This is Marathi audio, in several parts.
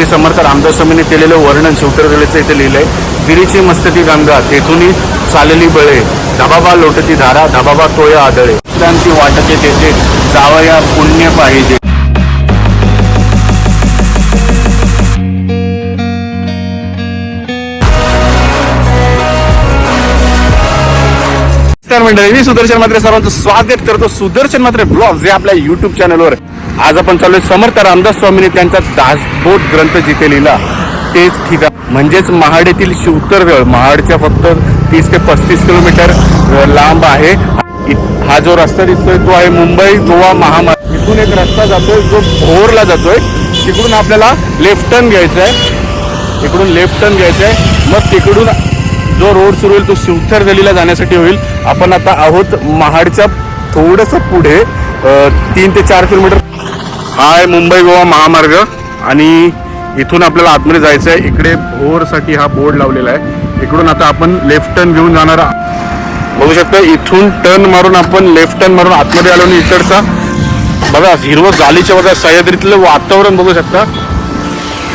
श्री समर्थ रामदास स्वामींनी केलेलं वर्णन शिवतरगडीचं इथे लिहिलंय. गिरीची मस्तकी गंगा तेथूनही चालली बळे. धबाबा लोटती धारा धबाबा तोया आदळे. क्रांती वाटते तेथे जावया पुण्य पाहिजे. मंडळी मी सुदर्शन मात्र सर्वांचं स्वागत करतो. सुदर्शन मात्र ब्लॉग जे आपल्या युट्यूब चॅनलवर आज आपण चालू समर्थ रामदास स्वामीने त्यांचा दासबोध ग्रंथ जिथे लिहिला तेच ठिकाण. म्हणजेच महाड येथील शिवतरगड. महाडच्या फक्त तीस ते पस्तीस किलोमीटर लांब आहे. हा जो रस्ता दिसतोय तो आहे मुंबई गोवा महामार्ग. इथून एक रस्ता जातोय जो भोरला जातोय. तिकडून आपल्याला लेफ्ट टर्न घ्यायचा आहे इकडून लेफ्ट टर्न घ्यायचा आहे मग तिकडून जो रोड सुरू होईल तो शिवथर गलीला जाण्यासाठी होईल. आपण आता आहोत महाडच्या थोडंसं पुढे तीन ते चार किलोमीटर हा आहे मुंबई गोवा महामार्ग आणि इथून आपल्याला आतमध्ये जायचं आहे इकडे भोरसाठी हा बोर्ड लावलेला आहे. इकडून आता आपण लेफ्ट टर्न घेऊन जाणार बघू शकता इथून टर्न मारून आपण लेफ्ट टर्न मारून आतमध्ये आलो आणि इकडचा बघा हिरवं गालीच्या बघा सह्याद्रीतलं वातावरण बघू शकता.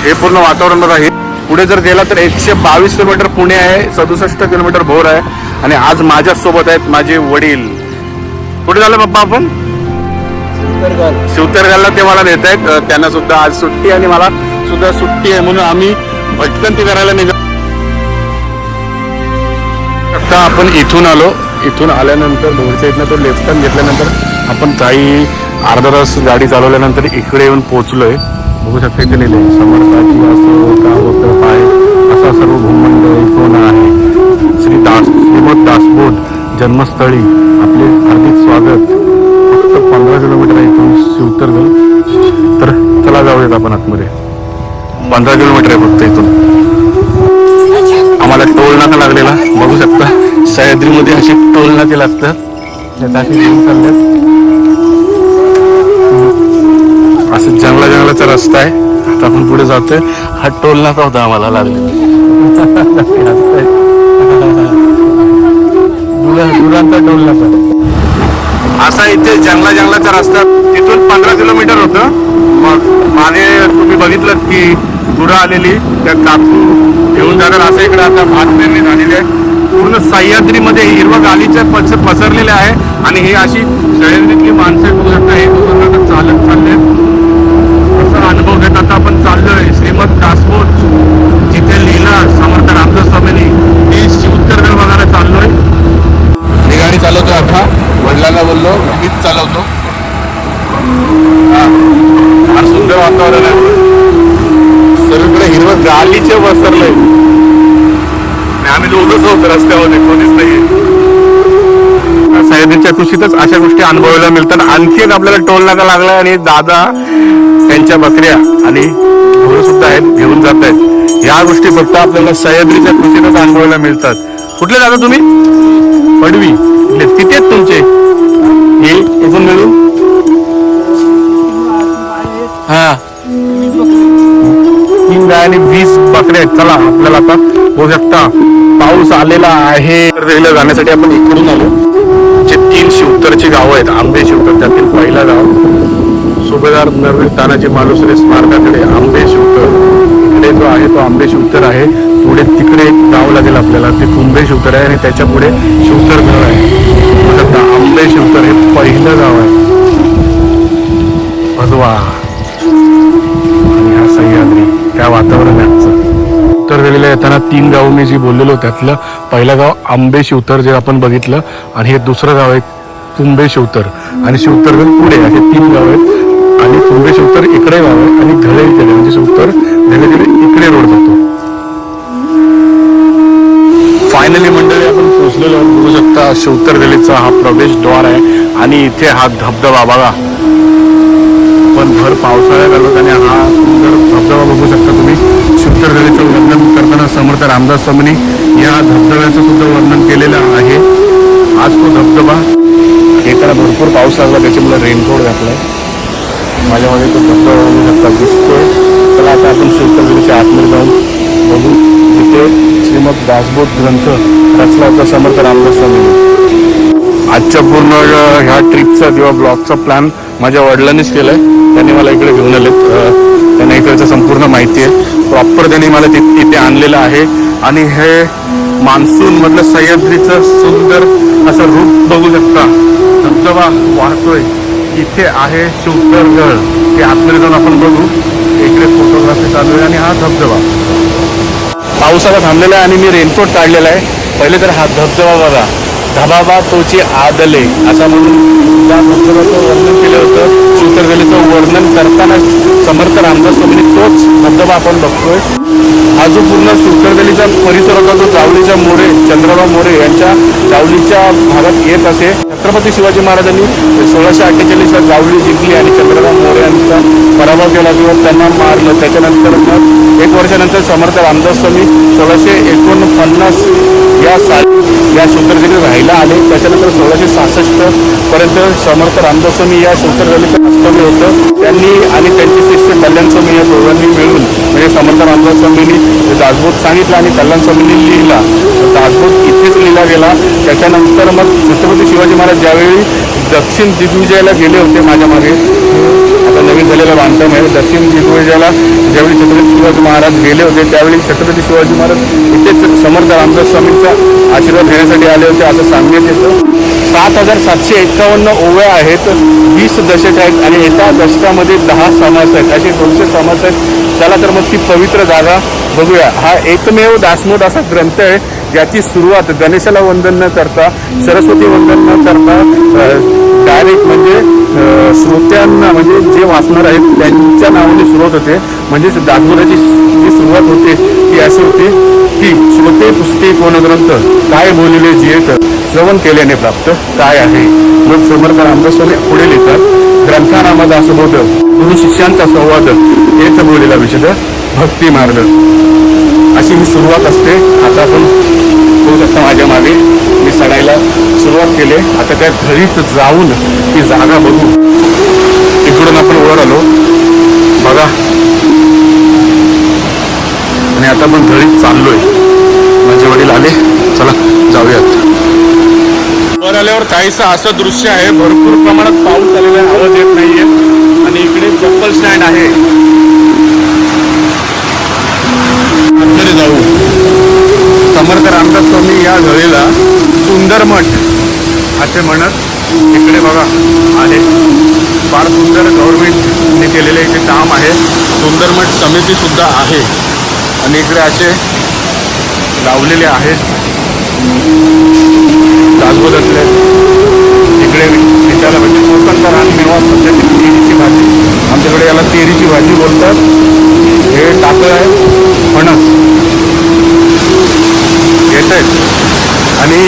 हे पूर्ण वातावरण बघा हे पुढे जर गेला तर एकशे बावीस किलोमीटर पुणे आहे सदुसष्ट किलोमीटर भोर आहे आणि आज माझ्या सोबत आहेत माझे वडील. कुठे झालं पप्पा आपण? शिवतरगालला ते मला देत आहेत. त्यांना सुद्धा आज सुट्टी आणि मला सुद्धा सुट्टी आहे म्हणून आम्ही भटकंती करायला निघा आता आपण इथून आलो. इथून आल्यानंतर भोरच्या इथनं तो लेफ्ट टर्न घेतल्यानंतर आपण काही अर्धा तास गाडी चालवल्यानंतर इकडे येऊन पोहोचलोय. बघू शकता इथे लिहिले समर्थाची असं का होतं काय असा सर्व भूमंड कोण आहे? श्री दास श्रीमद दासबोध जन्मस्थळी. आपले हार्दिक स्वागत. फक्त पंधरा किलोमीटर आहे इथून शिवतरगड तर चला जाऊयात आपण आतमध्ये. पंधरा किलोमीटर आहे फक्त इथून. आम्हाला टोल नाका लागलेला. बघू शकता सह्याद्रीमध्ये असे टोल नाके लागतात. त्यात चालल्यात. असं जंगला जंगलाचा रस्ता आहे. आता आपण पुढे जातोय. हा टोल नाका होता आम्हाला लागलेला. दुरांचा टोल नाका. असा इथे जंगला जंगलाचा रस्ता तिथून पंधरा किलोमीटर होतं. मग मागे तुम्ही बघितलं की गुरं आलेली त्या काकू घेऊन जाणार असं इकडे आता भात पेरणी झालेली आहे. पूर्ण सह्याद्रीमध्ये हिरवं गालीच्या पच पसरलेले आहे. आणि ही अशी सह्याद्रीतली माणसं बघू शकता हे चालत चालले असा अनुभव घेत आता आपण चाललो श्रीमद दासबोध जिथे लिहिला समर्थ रामदास स्वामींनी ते शिवतरगड बघायला चाललोय मी गाडी चालवतो आता वडिलांना बोललो मीच चालवतो हा. फार सुंदर वातावरण आहे सगळीकडे हिरवं गालीचे वसरलंय आणि आम्ही दोघंच अनुभवले कोणीच नाही सह्याद्रीच्या कुशीतच अशा गोष्टी अनुभवायला मिळतात. आणखी एक आपल्याला टोल नाका लागला आणि दादा त्यांच्या बकऱ्या आणि घोडे सुद्धा आहेत घेऊन जात आहेत. या गोष्टी फक्त आपल्याला सह्याद्रीच्या कुशीतच अनुभवायला मिळतात. कुठले दादा तुम्ही? पडवी. इथले. किती आहेत तुमचे. हे इथून मिळून हा. तीन गाय आणि वीस बकऱ्या आहेत. चला आपल्याला आता होऊ शकता. पाऊस आलेला आहे. रेल्वे जाण्यासाठी आपण इकडून आलो. जे तीन शिवतरची गावं आहेत आंबे शिवतर त्यातील पहिला गाव. सुभेदार नवीन तानाजी मालुसरे स्मारकाकडे आंबे शिवतर. इकडे जो आहे तो आंबे शिवतर आहे. पुढे तिकडे एक गाव लागेल आपल्याला. ते कुंभे शिवतर आहे आणि त्याच्या पुढे शिवतर गाव आहे. आंबे शिवतर हे पहिलं गाव आहे. भगवा. आणि हा सह्याद्री. त्या वातावरणाचं. उत्तर दिलेलं येताना तीन गाव मी जी बोललेलो त्यातलं पहिलं गाव आंबे शिवतर जे आपण बघितलं आणि हे दुसरं गाव आहे कुंभे शिवतर आणि शिवतर पुढे असे तीन गाव आहेत. आणि कुंभे शिवतर इकडे गाव आहे आणि धळे इकडे म्हणजे शिवतर धळे धीरे इकडे रोड जातो. फायनली मंडळी आपण पोहोचलेलो बघू शकता शिवतर गलीचा हा प्रवेशद्वार आहे. आणि इथे हा धबधबा बघा. पण भर पावसाळ्या आलो आणि हा सुंदर धबधबा बघू शकता तुम्ही. शिवतरगडीचं वर्णन करताना समर्थ रामदास स्वामींनी या धबधब्याचं सुद्धा वर्णन केलेलं आहे. आज तो धबधबा एकाला भरपूर पाऊस लागला त्याच्यामुळे रेनकोट घातलाय. माझ्यामध्ये तो धबधबा बघू दिसतोय. चला आता आपण शिवतरगडीच्या आतमध्ये जाऊन बघू जिथे श्रीमद दासबोध ग्रंथ रचला होता समर्थ रामदास स्वामींनी. आजच्या पूर्ण ह्या ट्रिपचा किंवा ब्लॉगचा प्लॅन माझ्या वडिलांनीच केलं आहे त्यांनी मला इकडे घेऊन आले त्यांना इकडचं संपूर्ण माहिती आहे. प्रॉपर त्यांनी मला ति- इथे आणलेलं आहे. आणि हे मान्सून मधलं सह्याद्रीचं सुंदर असं रूप बघू शकता. धबधबा वाहतोय. इथे आहे शिवतरगड ते आतमध्ये जाऊन आपण बघू. इकडे फोटोग्राफी चालू आहे आणि हा धबधबा. पावसाला थांबलेला आहे आणि मी रेनकोट काढलेला आहे. पहिले तर हा धबधबा बघा. धबाबा तोची आदले असा म्हणून या धबधब्याचं वर्णन केलं होतं. चित्रकलेचं वर्णन करताना समर्थ रामदास स्वामींनी तोच धबधबा आपण बघतोय. हा जो पूर्ण शिवतरगलीचा परिसर होता जो जावळीच्या मोरे चंद्रबा मोरे यांच्या जावळीच्या भागात येत असे छत्रपती शिवाजी महाराजांनी सोळाशे अठ्ठेचाळीसला जावळी जिंकली आणि चंद्रबा मोरे यांचा पराभव केला किंवा त्यांना मारलं. त्याच्यानंतर मग एक वर्षानंतर समर्थ रामदास स्वामी सोळाशे एकोणपन्नास या सा या शिवतरगलीत राहायला आले. त्याच्यानंतर सोळाशे सहासष्ट पर्यंत समर्थ रामदासमी या शिवतरगलीचं वास्तव्य होतं. त्यांनी आणि त्यांचे शिष्य कल्याण स्वामी या दोघांनी मिळून म्हणजे समर्थ रामदास स्वामींनी दासबोध सांगितला आणि कल्याण स्वामींनी लिहिला दासबोध इथेच लिहिला गेला. त्याच्यानंतर मग छत्रपती शिवाजी महाराज ज्यावेळी दक्षिण दिग्विजयाला गेले होते माझ्या मागे. आता नवीन झालेलं बांधकाम आहे. दक्षिण दिग्विजयाला ज्यावेळी छत्रपती शिवाजी महाराज गेले होते त्यावेळी छत्रपती शिवाजी महाराज इथेच समर्थ रामदास स्वामींचा आशीर्वाद घेण्यासाठी आले होते असं सांगण्यात येतं. सात हजार सातशे एकावन्न ओव्या आहेत वीस दशक आहेत आणि एका दशकामध्ये दहा समास आहेत. असे दोनशे समास आहेत. चला तर मग ती पवित्र जागा बघूया. हा एकमेव दासमोद असा ग्रंथ आहे. ज्याची सुरुवात गणेशाला वंदन न करता सरस्वती वंदन न करता डायरेक्ट म्हणजे श्रोत्यांना म्हणजे जे वाचणार आहेत त्यांच्या नावाने सुरुवात होते. म्हणजेच दासबोधाची जी सुरुवात होते ती अशी होती की श्रोते पुस्ते कोण ग्रंथ काय बोलले जियेत श्रवण केल्याने प्राप्त काय आहे? मग समर्थ रामदासवाने पुढे लिहितात ग्रंथानामा दासबोध गुरु शिष्यांचा संवाद येत बोलेला विषद भक्ती मार्ग अशी ही सुरुवात असते. आता आपण होऊ शकता माझ्या मागे. मी चढायला सुरुवात केली. आता त्या घरीत जाऊन ती जागा बघू. इकडून आपण वर आलो. बघा. आणि आता आपण घरीत चाललोय. माझे वडील आले. चला जाऊयात. वर आल्यावर काहीसं असं दृश्य आहे. भरपूर प्रमाणात पाऊस आलेला आहे. आवाज येत नाहीये. आणि इकडे चप्पल स्टँड आहे. आतमध्ये जाऊ. समर्थ रामदास स्वामी या झळीला सुंदर मठ असे म्हणत इकडे बघा. आहे फार सुंदर गव्हर्नमेंटने केलेले इथे काम आहे. सुंदर मठ आहे. आणि इकडे असे लावलेले आहेत. दासबोधातले इकडे विचारला म्हणजे कोकणचा रानमेवा सध्या तेरीची भाजी. आमच्याकडे याला तेरीची भाजी बोलतात. हे टाकलं आहे. फणस. येत आहेत आणि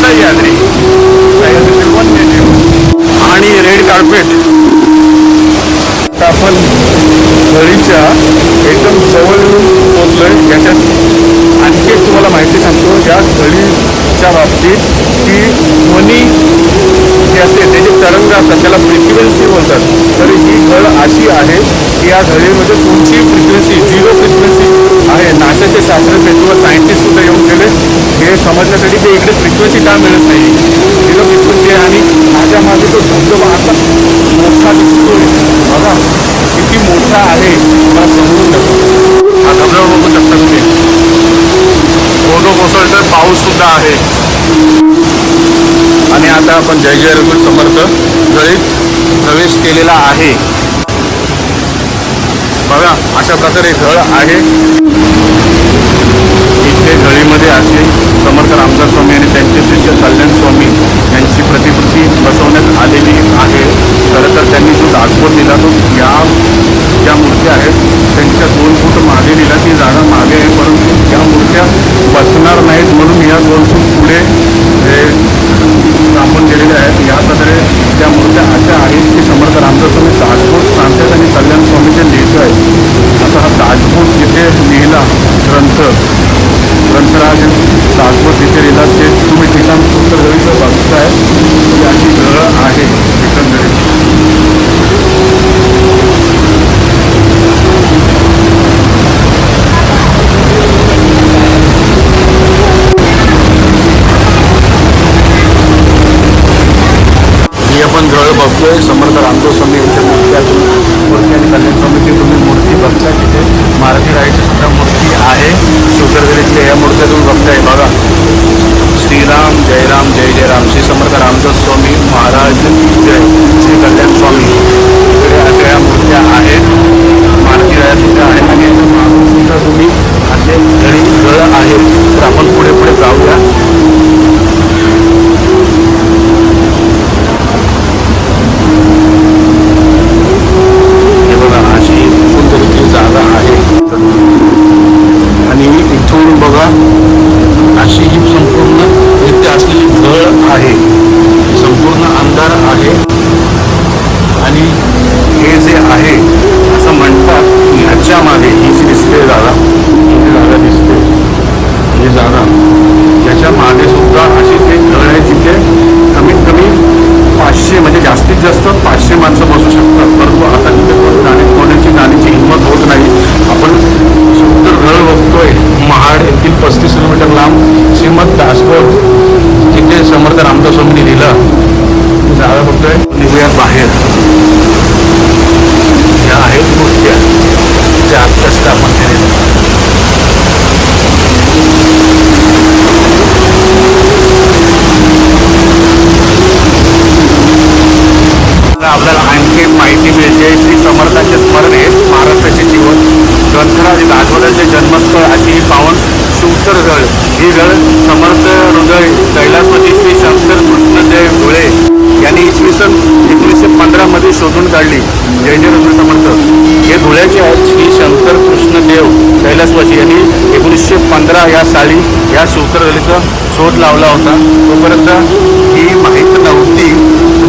सह्याद्री. सह्याद्रीचे वन्यजीव आणि रेड कार्पेट आपण घरीच्या एकदम जवळ येऊन आहे याच्यात आणखी एक तुम्हाला माहिती सांगतो या घडीच्या बाबतीत की ध्वनी जे असते त्याचे तरंग असतात त्याला फ्रिक्वेन्सी बोलतात. तर ही घड अशी आहे की या घडीमध्ये तुमची फ्रिक्वेन्सी झिरो फ्रिक्वेन्सी आहे. नाशाचे शास्त्रज्ञ किंवा सायंटिस्ट सुद्धा येऊन गेले. हे समजण्यासाठी ते इकडे फ्रिक्वेन्सी का मिळत नाही? झिरो फ्रिक्वेन्सी आहे आणि माझ्या मागे तो धबधबा आता मोठा दिसतोय. बघा किती मोठा आहे. मला समजून जातो हा धबधबा बघू शकता तुम्ही. ओढो कोसळतोय पाऊस सुद्धा आहे. आणि आता आपण जय जय रघुल समर्थ गळीत प्रवेश केलेला आहे. बघा अशा प्रकारे घळ आहे. इथे घळीमध्ये असे समर्थ रामदास स्वामी आणि त्यांचे शिष्य कल्याण स्वामी यांची प्रतिकृती बसवण्यात आलेली आहे. खरं तर त्यांनी जो दासबोध दिला तो या ज्या मूर्त्या आहेत त्यांच्या दोन फूट मागे दिला ती जाणं मागे आहे परंतु त्या मूर्त्या बसणार नाहीत म्हणून या दोन फूट पुढे हे स्थापन केलेल्या आहेत. या प्रकारे त्या मूर्त्या अशा आहेत की समर्थ रामदास स्वामी दासबोध सांगतात आणि कल्याण करायचं आता हा ताजपूर जिथे लिहिला ग्रंथ. ग्रंथराज ताजपूर जिथे लिहिला. ते तुम्ही ठिकाण उत्तरगडीला बघताय. याची ग्रह आहे. एकंदरीत. आपण ग्रह बघतोय. समर्थ रामदेव स्वामी यांच्या मूर्ती आणि कल्याण स्वामी बघता तिथे. मारुती सुद्धा मूर्ती आहे. शिवगडगरीतली या मूर्त्या तुम्ही बघताय बघा. श्रीराम जय राम जय जय राम श्री समर्थ रामदास स्वामी महाराज. जय. श्री कल्याण स्वामी. इकडे अकरा मूर्त्या आहेत. मारुती राया सुद्धा आहे. आणि सुद्धा तुम्ही असे घरी गळ आहे तर आपण पुढे पुढे जाऊया. दासवडाचे अशी ही पावन शिवतर ही गळ समर्थ हृदय कैलासपती श्री शंकर कृष्णदेव धुळे यांनी इसवी सन एकोणीसशे पंधरामध्ये शोधून काढली. जय जय रत्न समर्थ. हे धुळ्याचे आहेत श्री शंकर कृष्णदेव कैलासवासी यांनी एकोणीसशे पंधरा या साली या शिवतरगलीचा शोध लावला होता. तोपर्यंत ही माहीत नव्हती.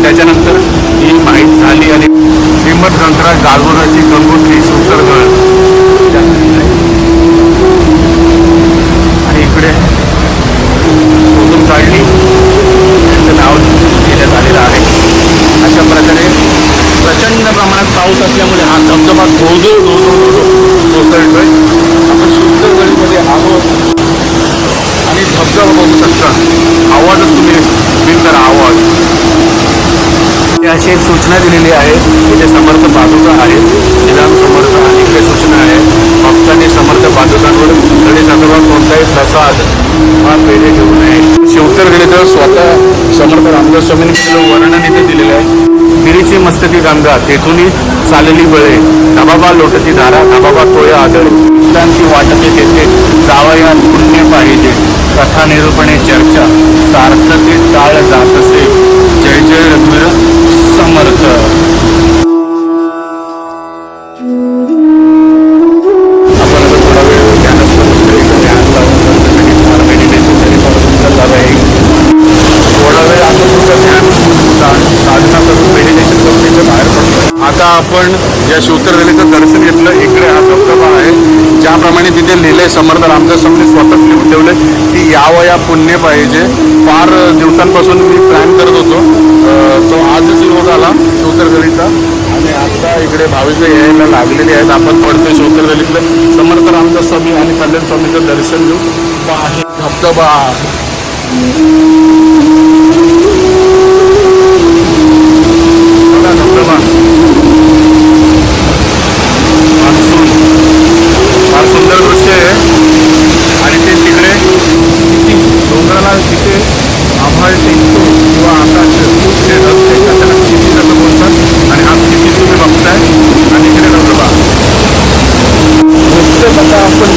त्याच्यानंतर ही माहीत झाली आणि श्रीमद ग्रंथराज गालवराची गंगोत्री शिवतरगळ आणि इकडे शोधून काढली त्यांचं नाव देण्यात आलेलं आहे अशा प्रकारे प्रचंड प्रमाणात पाऊस असल्यामुळे हा धबधबा धोधो धोधो धोधो कोसळतोय आपण सुंदरगडीमध्ये आहोत आणि धबधबा बघू शकता आवाजच तुम्ही फील करा आवाज ते अशी एक सूचना दिलेली आहे इथे समर्थ पादुका आहेत. निदान समर्थ आणि इकडे सूचना आहे. भक्तांनी समर्थ पादुकांवर गणेश अथवा कोणताही प्रसाद हा पेढे घेऊ नये. शिवतरगडीचं स्वतः समर्थ रामदास स्वामींनी केलेलं वर्णन इथे दिलेलं आहे. गिरीची मस्तकी गंगा तेथूनही चालली बळे. नबाबा लोटती धारा नबाबा तोया आदळ. भक्तांची वाटते तेथे जावयान पुण्य पाहिजे. कथा निरूपणे चर्चा सार्थके टाळ जातसे जय जय रघुवीर. समर्थ आपण थोडा वेळ ध्यान लावून तरी थोडा वेळ तुमचं ध्यान साधना करून मेडिटेशन करून त्याच्या बाहेर पडतो आता आपण या शिवतरवेलीचं दर्शन घेतलं इकडे हा धबधबा आहे ज्याप्रमाणे तिथे लिहिलंय समर्थ रामदास स्वामी स्वतः लिहून ठेवले की यावं या पुण्य पाहिजे. फार दिवसांपासून मी प्लॅन करत होतो. तो आजच योग आला शिवतरगलीचा आणि आता इकडे भाविक यायला लागलेले आहेत. आपण पडतोय शिवतरगलीतलं समर्थ रामदास स्वामी आणि कल्याण स्वामीचं दर्शन घेऊ आहे धबधबा बघा धबधबा मान्सून फार सुंदर दृश्य आहे आणि ते तिकडे किती डोंगराला तिथे आभाळ टेकतो किंवा आकाश जे ढग टेकतात त्याला किती असं बोलतात आणि हा किती तुम्ही बघताय आणि इकडे धबधबा नुकतेच आता आपण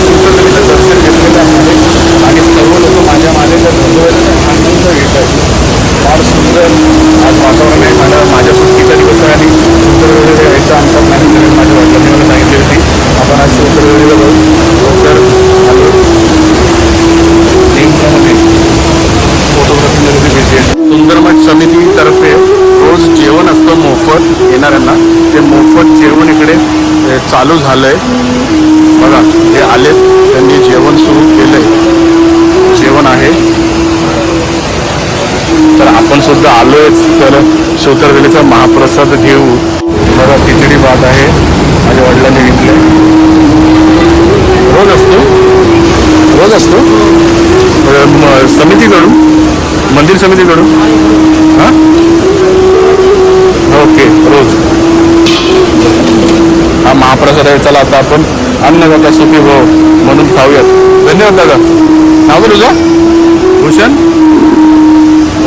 सुंदरगडीचं दर्शन घेतलेलं आहे आणि सर्व लोक माझ्या मागे त्या धबधब्याचा आनंद घेत आहेत फार सुंदर आज वातावरण आहे मला माझ्या सुट्टीचा दिवस आहे आणि सुंदरगडीला यायचं आमचा प्लॅनिंग करेल माझ्या वडिलांनी मला सांगितली होती आपण आज सुंदरगडीला लवकर आलो नेमक्यामध्ये फोटोग्राफीमध्ये बिझी आहे सुंदरमठ समितीतर्फे रोज जेवण असतं मोफत येणाऱ्यांना ते मोफत जेवण इकडे अ, चालू झालंय. बघा हे आलेत त्यांनी जेवण सुरू केलंय. जेवण आहे. तर आपण सुद्धा आलोयच. तर शोतरवेलीचा महाप्रसाद घेऊ. बघा खिचडी भात आहे. माझ्या वडिलांनी घेतले रोज असतो? रोज असतो? समितीकडून? मंदिर समितीकडून? हां? ओके रोज. हा महाप्रसाद आहे. चला आता आपण अन्नदाता सुखी हो म्हणून खाऊयात धन्यवाद दादा. नाव काय तुझं? भूषण?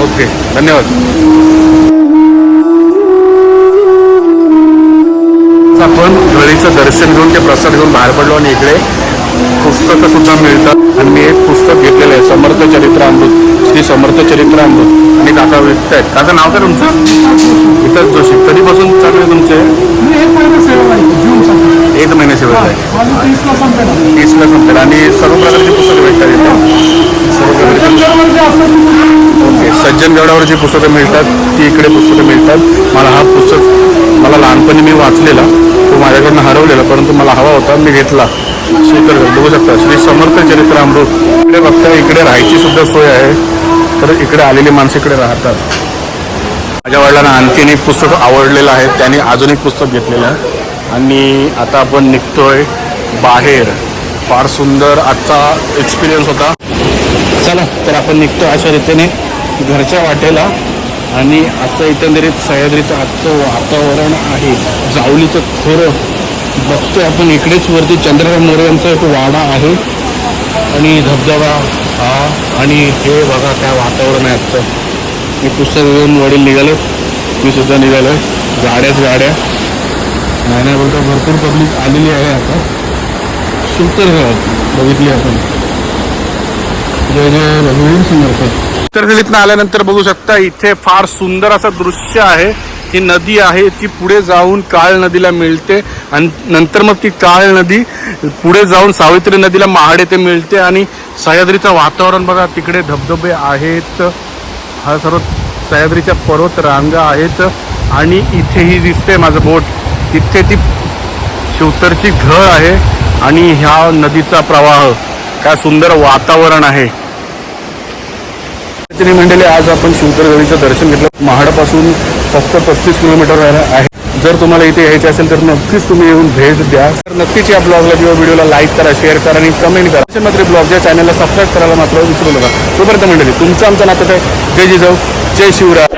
ओके धन्यवाद. आपण गळीचं दर्शन घेऊन ते प्रसाद घेऊन बाहेर पडलो आणि इकडे पुस्तकं सुद्धा मिळतात. आणि मी एक पुस्तक घेतलेलं आहे समर्थ चरित्र अमृत श्री समर्थ चरित्र अमृत आणि काका विकत आहेत. काका नाव काय तुमचं? इथं जोशी. कधीपासून चालू आहे तुमचे? एक महिना सेवा आहे जून साठी एक महिने आहे माझं तीसला संपेल तीसला संपेल. आणि सर्व प्रकारची पुस्तकं भेटतात इथे. सर्व प्रकारची ओके सज्जनगडावर जी पुस्तकं मिळतात. ती इकडे पुस्तकं मिळतात. मला हा पुस्तक मला लहानपणी मी वाचलेला. तो माझ्याकडनं हरवलेला परंतु मला हवा होता मी घेतला. स्वीकार करा. बघू शकता. श्री समर्थ चरित्र अमृत इकडे बघता इकडे राहायची सुद्धा सोय आहे. तर इकडे आलेली माणसं इकडे राहतात. माझ्या वडिलांना आणखीन एक पुस्तक आवडलेलं आहे. त्याने अजून एक पुस्तक घेतलेलं आहे. आणि आता आपण निघतोय बाहेर. फार सुंदर आजचा एक्सपिरियन्स होता. चला तर आपण निघतो अशा रीतीने घरच्या वाटेला. आणि आता एकंदरीत सह्याद्रीचं आजचं वातावरण आहे. जावलीचं खरं बघतोय आपण. इकडेच वरती चंद्रराव मोरे यांचा एक वाडा आहे. आणि धबधबा हा. आणि हे बघा काय वातावरण आहे आजचं. मी पुस्तक घेऊन वडील निघाले. मी सुद्धा निघालो. गाड्याच गाड्या. नाही बोलता भरपूर पब्लिक आलेली आहे आता. सुंदर बघितली आपण. जय जय रघुवीर समर्थ उत्तरदिल्लीतनं आल्यानंतर बघू शकता इथे फार सुंदर असं दृश्य आहे. ही नदी आहे ती पुढे जाऊन काळ नदीला मिळते. आणि नंतर मग ती काळ नदी पुढे जाऊन सावित्री नदीला महाड येथे मिळते. आणि सह्याद्रीचं वातावरण बघा तिकडे धबधबे आहेत. हा सर्व सह्याद्रीच्या पर्वत रांगा आहेत आणि इथे ही दिसते माझं बोट. तिथे ती शिवतरची घळ आहे आणि ह्या नदीचा प्रवाह. काय सुंदर वातावरण आहे. मंडळी आज आपण शिवतर गडीचं दर्शन घेतलं. महाडपासून फक्त पस्तीस किलोमीटर आहे. जर तुम्हाला इथे यायचे असेल तर नक्कीच तुम्ही येऊन भेट द्या. तर नक्कीच या ब्लॉगला किंवा व्हिडिओला लाईक करा शेअर करा आणि कमेंट करा. मात्र ब्लॉगच्या चॅनलला सबस्क्राईब करायला मात्र विसरू नका. तोपर्यंत मंडळी तुमचं आमचं नातं आहे जय जिजाऊ जय शिवराय.